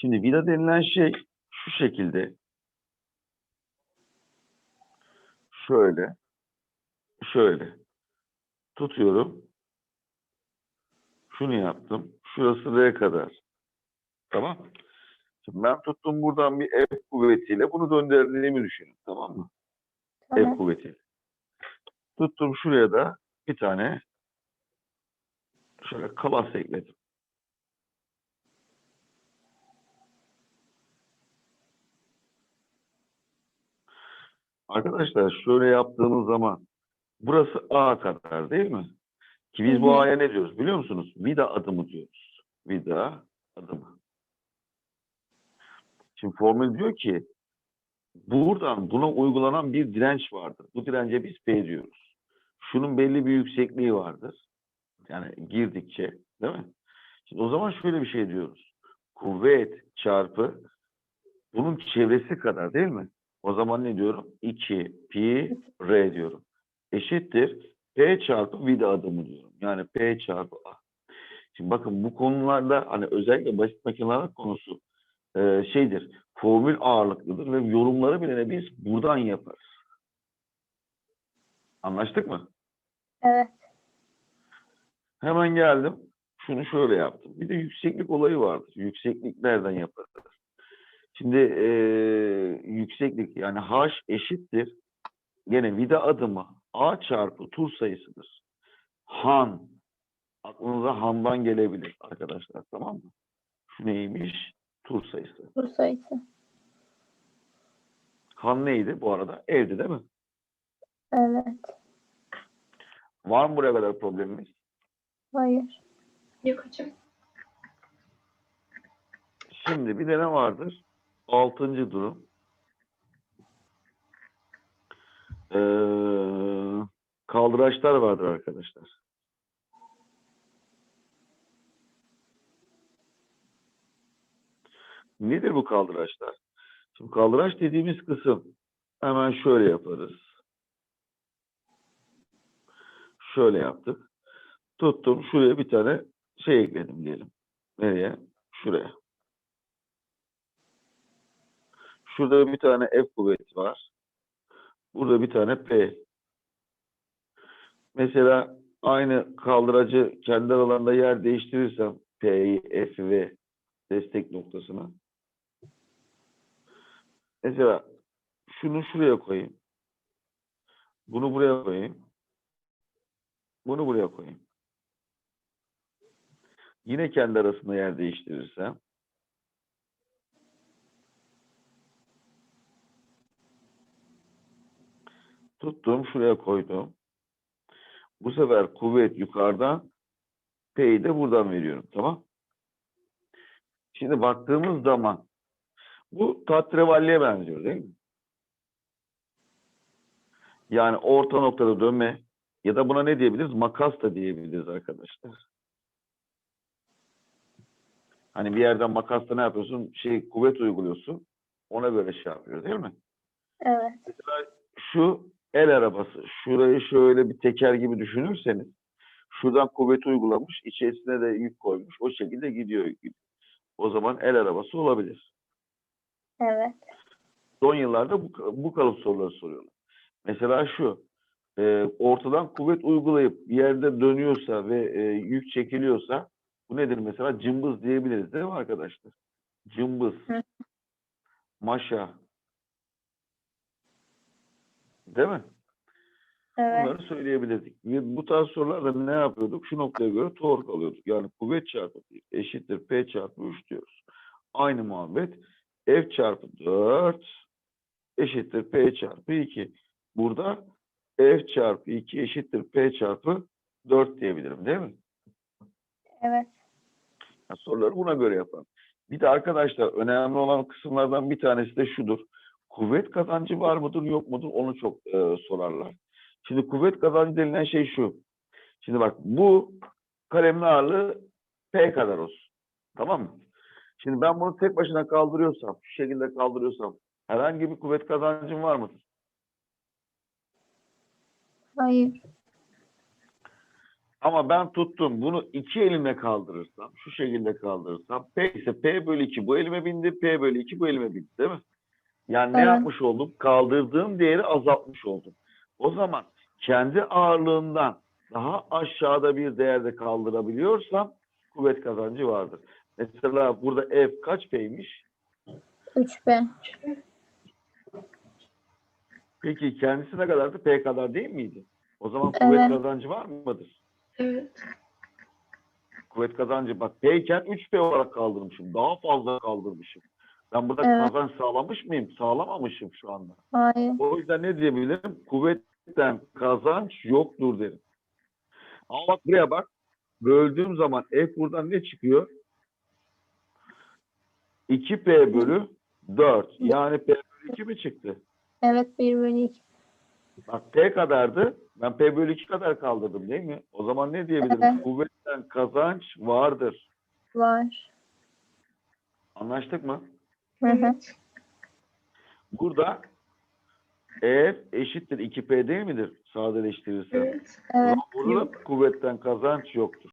Şimdi vida denilen şey şu şekilde. Şöyle. Şöyle. Tutuyorum. Şunu yaptım. Şurası R kadar. Tamam. Şimdi ben tuttum buradan bir F kuvvetiyle bunu döndürdüğümü düşünün. Tamam mı? F Tamam. kuvvetiyle. Tuttum şuraya da bir tane şöyle kalas ekledim. Arkadaşlar şöyle yaptığımız zaman burası A kadar değil mi? Ki biz Hı bu. A'ya ne diyoruz biliyor musunuz? Vida adımı diyoruz. Vida adımı. Şimdi formül diyor ki buradan buna uygulanan bir direnç vardır. Bu dirence biz P diyoruz. Şunun belli bir yüksekliği vardır. Yani girdikçe değil mi? Şimdi o zaman şöyle bir şey diyoruz. Kuvvet çarpı bunun çevresi kadar değil mi? O zaman ne diyorum? 2 pi r diyorum. Eşittir P çarpı vida adımı diyorum. Yani P çarpı A. Şimdi bakın bu konularda hani özellikle basit makineler konusu e, şeydir. Formül ağırlıklıdır ve yorumları bile biz buradan yaparız. Anlaştık mı? Evet. Hemen geldim. Şunu şöyle yaptım. Bir de yükseklik olayı vardır. Yükseklik nereden yaparız? Şimdi e, yükseklik yani h eşittir. Gene vida adımı a çarpı tur sayısıdır. Han. Aklınıza handan gelebilir arkadaşlar tamam mı? Şu neymiş? Tur sayısı. Bu sayısı. Han neydi bu arada? Evdi değil mi? Evet. Var mı buraya kadar problemimiz? Hayır. Yok hocam. Şimdi bir de ne vardır? Altıncı durum. Ee, kaldıraçlar vardır arkadaşlar. Nedir bu kaldıraçlar? Şimdi kaldıraç dediğimiz kısım hemen şöyle yaparız. Şöyle yaptık. Tuttum şuraya bir tane şey ekledim diyelim. Nereye? Şuraya. Şurada bir tane F kuvveti var. Burada bir tane P. Mesela aynı kaldıracı kendi aralarında yer değiştirirsem P'yi, F'i ve destek noktasına. Mesela şunu şuraya koyayım. Bunu buraya koyayım. Bunu buraya koyayım. Yine kendi arasında yer değiştirirsem tuttum şuraya koydum. Bu sefer kuvvet yukarıdan P'yi de buradan veriyorum. Tamam. Şimdi baktığımız zaman bu tatrevalliye benziyor değil mi? Yani orta noktada dönme ya da buna ne diyebiliriz? Makas da diyebiliriz arkadaşlar. Hani bir yerden makasla ne yapıyorsun? Şey kuvvet uyguluyorsun. Ona göre şey yapıyor değil mi? Evet. şu el arabası, şurayı şöyle bir teker gibi düşünürseniz, şuradan kuvvet uygulamış, içerisine de yük koymuş, o şekilde gidiyor. O zaman el arabası olabilir. Evet. Son yıllarda bu, bu kalıp soruları soruyorlar. Mesela şu, e, ortadan kuvvet uygulayıp bir yerde dönüyorsa ve e, yük çekiliyorsa, bu nedir mesela? Cımbız diyebiliriz değil mi arkadaşlar? Cımbız, maşa, değil mi? Evet. Bunları söyleyebilirdik. Bu tarz sorularda ne yapıyorduk? Şu noktaya göre tork alıyorduk. Yani kuvvet çarpı eşittir P çarpı 3 diyoruz. Aynı muhabbet F çarpı 4 eşittir P çarpı 2. Burada F çarpı 2 eşittir P çarpı 4 diyebilirim değil mi? Evet. Yani soruları buna göre yapalım. Bir de arkadaşlar önemli olan kısımlardan bir tanesi de şudur. Kuvvet kazancı var mıdır yok mudur onu çok e, sorarlar. Şimdi kuvvet kazancı denilen şey şu. Şimdi bak bu kalemin ağırlığı P kadar olsun. Tamam mı? Şimdi ben bunu tek başına kaldırıyorsam, şu şekilde kaldırıyorsam herhangi bir kuvvet kazancım var mıdır? Hayır. Ama ben tuttum bunu iki elimle kaldırırsam, şu şekilde kaldırırsam P ise P bölü 2 bu elime bindi, P bölü 2 bu elime bindi değil mi? Yani ne Evet. yapmış oldum? Kaldırdığım değeri azaltmış oldum. O zaman kendi ağırlığından daha aşağıda bir değerde kaldırabiliyorsam kuvvet kazancı vardır. Mesela burada F kaç P'ymiş? 3B. Peki kendisi ne kadardı? P kadar değil miydi? O zaman kuvvet Evet. kazancı var mıdır? Evet. Kuvvet kazancı bak P iken 3P olarak kaldırmışım. Daha fazla kaldırmışım. Ben burada Evet. kazanç sağlamış mıyım? Sağlamamışım şu anda. Hayır. O yüzden ne diyebilirim? Kuvvetten kazanç yoktur derim. Ama bak buraya bak. Böldüğüm zaman F buradan ne çıkıyor? 2P bölü 4. Yani P bölü 2 mi çıktı? Evet 1 bölü 2. Bak P kadardı. Ben P bölü 2 kadar kaldırdım değil mi? O zaman ne diyebilirim? Evet. Kuvvetten kazanç vardır. Var. Anlaştık mı? Hı. Burada F eşittir 2P değil midir? Sadeleştirirsen. Evet. Burada da kuvvetten kazanç yoktur.